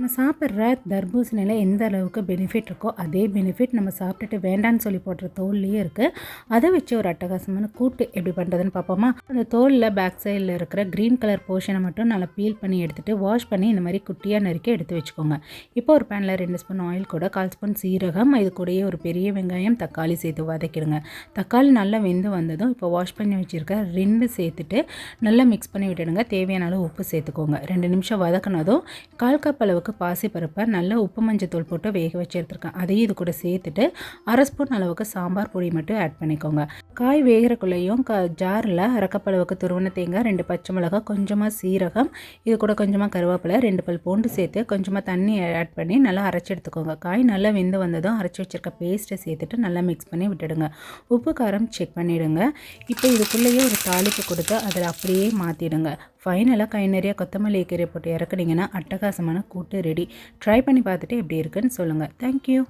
நம்ம சாப்பிட்ற தர்பூசணியில் எந்த அளவுக்கு பெனிஃபிட் இருக்கோ அதே பெனிஃபிட் நம்ம சாப்பிட்டுட்டு வேண்டான்னு சொல்லி போடுற தோல்லையே இருக்குது அதை வச்சு ஒரு அட்டகாசமான கூட்டு எப்படி பண்ணுறதுன்னு பார்ப்போமா? அந்த தோலில் பேக் சைடில் இருக்கிற க்ரீன் கலர் போர்ஷனை மட்டும் நல்லா பீல் பண்ணி எடுத்துகிட்டு வாஷ் பண்ணி இந்த மாதிரி குட்டியாக நறுக்கி எடுத்து வச்சுக்கோங்க. இப்போ ஒரு பேனில் ரெண்டு ஸ்பூன் ஆயில் கூட கால் ஸ்பூன் சீரகம் இது கூடயே ஒரு பெரிய வெங்காயம் தக்காளி சேர்த்து வதக்கிடுங்க. தக்காளி நல்லா வெந்து வந்ததும் இப்போ வாஷ் பண்ணி வச்சுருக்க ரெண்டு சேர்த்துட்டு நல்லா மிக்ஸ் பண்ணி விட்டுடுங்க. தேவையான அளவு உப்பு சேர்த்துக்கோங்க. ரெண்டு நிமிஷம் வதக்கினதும் கால் கப் அளவுக்கு பாசிப்பருப்பை நல்லா உப்பு மஞ்சள் தூள் போட்டு வேக வச்சு எடுத்துருக்கேன். அதையும் இது கூட சேர்த்துட்டு அரை ஸ்பூன் அளவுக்கு சாம்பார் பொடி மட்டும் ஆட் பண்ணிக்கோங்க. காய் வேகிறக்குள்ளேயும் க ஜாரில் அரக்கப்பளவுக்கு துருவன தேங்காய் ரெண்டு பச்சை மிளகாய் கொஞ்சமாக சீரகம் இது கூட கொஞ்சமாக கருவேப்பிலை ரெண்டு பல் பூண்டு சேர்த்து கொஞ்சமாக தண்ணி ஆட் பண்ணி நல்லா அரைச்சி எடுத்துக்கோங்க. காய் நல்லா வெந்து வந்ததும் அரைச்சி வச்சுருக்க பேஸ்ட்டை சேர்த்துட்டு நல்லா மிக்ஸ் பண்ணி விட்டுடுங்க. உப்பு காரம் செக் பண்ணிவிடுங்க இப்போ இதுக்குள்ளேயே ஒரு தாளிப்பு கொடுத்து அதில் அப்படியே மாற்றிடுங்க ஃபைனலாக கை நிறைய கொத்தமல்லி கீரை போட்டு இறக்குனீங்கன்னா அட்டகாசமான கூட்டு ரெடி ட்ரை பண்ணி பார்த்துட்டு எப்படி இருக்குன்னு சொல்லுங்கள் தேங்க்யூ